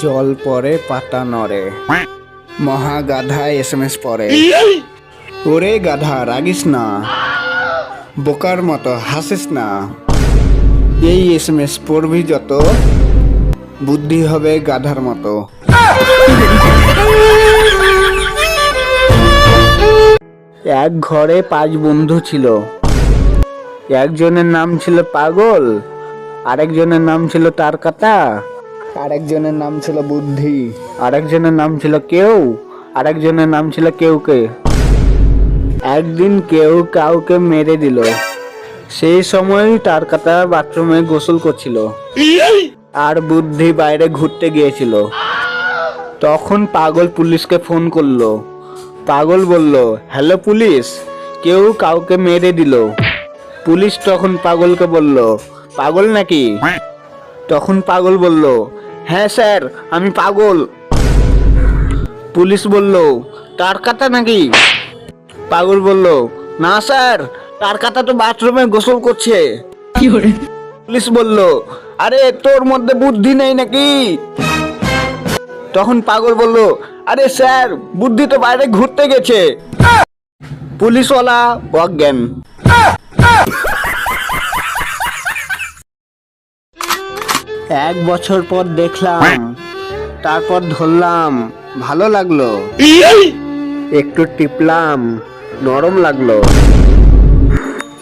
জল পরে পাতা নড়ে। মহা গাধা এস এম এস পরে ওরে গাধা রাগিস না। বোকার মতো হাসিস না। এই এস এম এস পড়বি যত বুদ্ধি হবে গাধার মতো। এক ঘরে পাঁচ বন্ধু ছিল। একজনের নাম ছিল পাগল আরেকজনের নাম ছিল তারকাটা আরেকজনের নাম ছিল বুদ্ধি। আরেকজনের নাম ছিল কেউ। আরেকজনের নাম ছিল কেউকে একদিন কেউ কাউকে মেরে দিল। সেই সময় তারকাটা বাথরুমে গোসল করছিল। আর বুদ্ধি বাইরে ঘুরতে গিয়েছিল। তখন পাগল পুলিশকে ফোন করল। পাগল বলল, হ্যালো পুলিশ, কেউ কাউকে মেরে দিল। পুলিশ তখন পাগলকে বলল, পাগল নাকি? তখন পাগল বলল হ্যাঁ স্যার আমি পাগল। পুলিশ বলল তার কাটা নাকি? পাগল বলল না স্যার তার কাটা তো বাথরুমে গোসল করছে। পুলিশ বলল আরে তোর মধ্যে বুদ্ধি নেই নাকি? তখন পাগল বলল আরে স্যার বুদ্ধি তো বাইরে ঘুরতে গেছে। পুলিশওয়ালা অজ্ঞান। এক বছর পর দেখলাম তারপর ধরলাম ভালো লাগল। একটু টিপলাম নরম লাগল।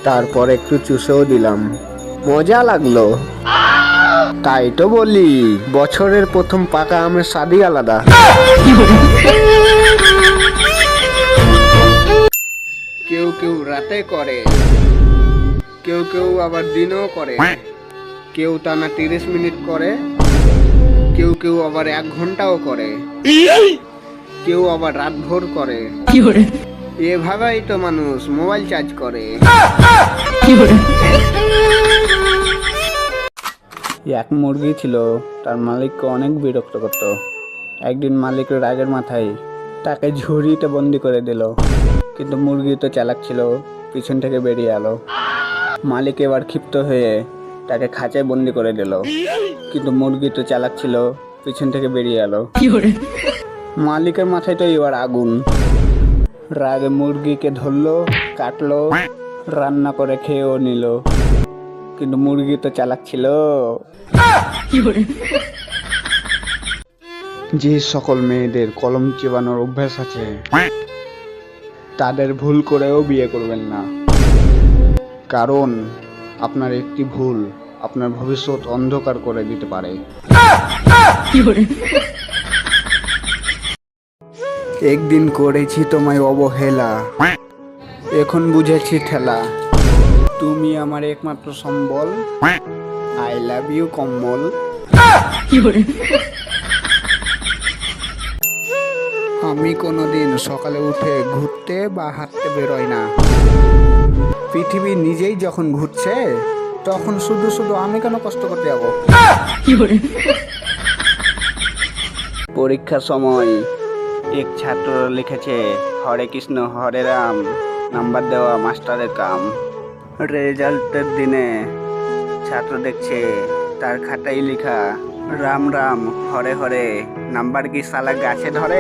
তারপর একটু চুষেও দিলাম। মজা লাগল। তাই তো বলি বছরের প্রথম পাকা আমের স্বাদই আলাদা। কেউ কেউ রাতে করে কেউ কেউ আবার দিনও করে। কেউ টানা তিরিশ মিনিট করে কেউ কেউ আবার এক ঘন্টাও করে কেউ আবার রাত ভোর করে? এভাবেই তো মানুষ মোবাইল চার্জ করে। এক মুরগি ছিল তার মালিককে অনেক বিরক্ত করত। একদিন মালিকের রাগের মাথায় তাকে ঝুড়িতে বন্দি করে দিল। কিন্তু মুরগি তো চালাক ছিল পিছন থেকে বেরিয়ে এলো। মালিক এবার ক্ষিপ্ত হয়ে তাকে খাঁচায় বন্দি করে দিল। কিন্তু মুরগি তো চালাক ছিল পিছন থেকে বেরিয়ে এলো। মালিকের মাথায় তো এবার আগুন। রাগে মুরগিকে ধরলো কাটলো রান্না করে খেয়েও নিল। কিন্তু মুরগি তো চালাক ছিল যে সকল মেয়েদের কলম চেবানোর অভ্যাস আছে তাদের ভুল করেও বিয়ে করবেন না। কারণ আপনার একটি ভুল আপনার ভবিষ্যৎ অন্ধকার করে দিতে পারে। একদিন করেছি তোমায় অবহেলা। এখন বুঝেছি ঠেলা। তুমি আমার একমাত্র সম্বল। আই লাভ ইউ কম্বল। আমি কোনোদিন সকালে উঠে ঘুরতে বা হাঁটতে বেরোই না। পৃথিবী নিজেই যখন ঘুরছে তখন শুধু শুধু আমি কেন কষ্ট করতে যাব? পরীক্ষার সময় এক ছাত্র লিখেছে হরে কৃষ্ণ হরে রাম নাম্বার দেওয়া মাস্টারের কাম। রেজাল্টের দিনে ছাত্র দেখছে তার খাতায় লেখা রাম রাম হরে হরে নাম্বার কি সালা গাছে ধরে?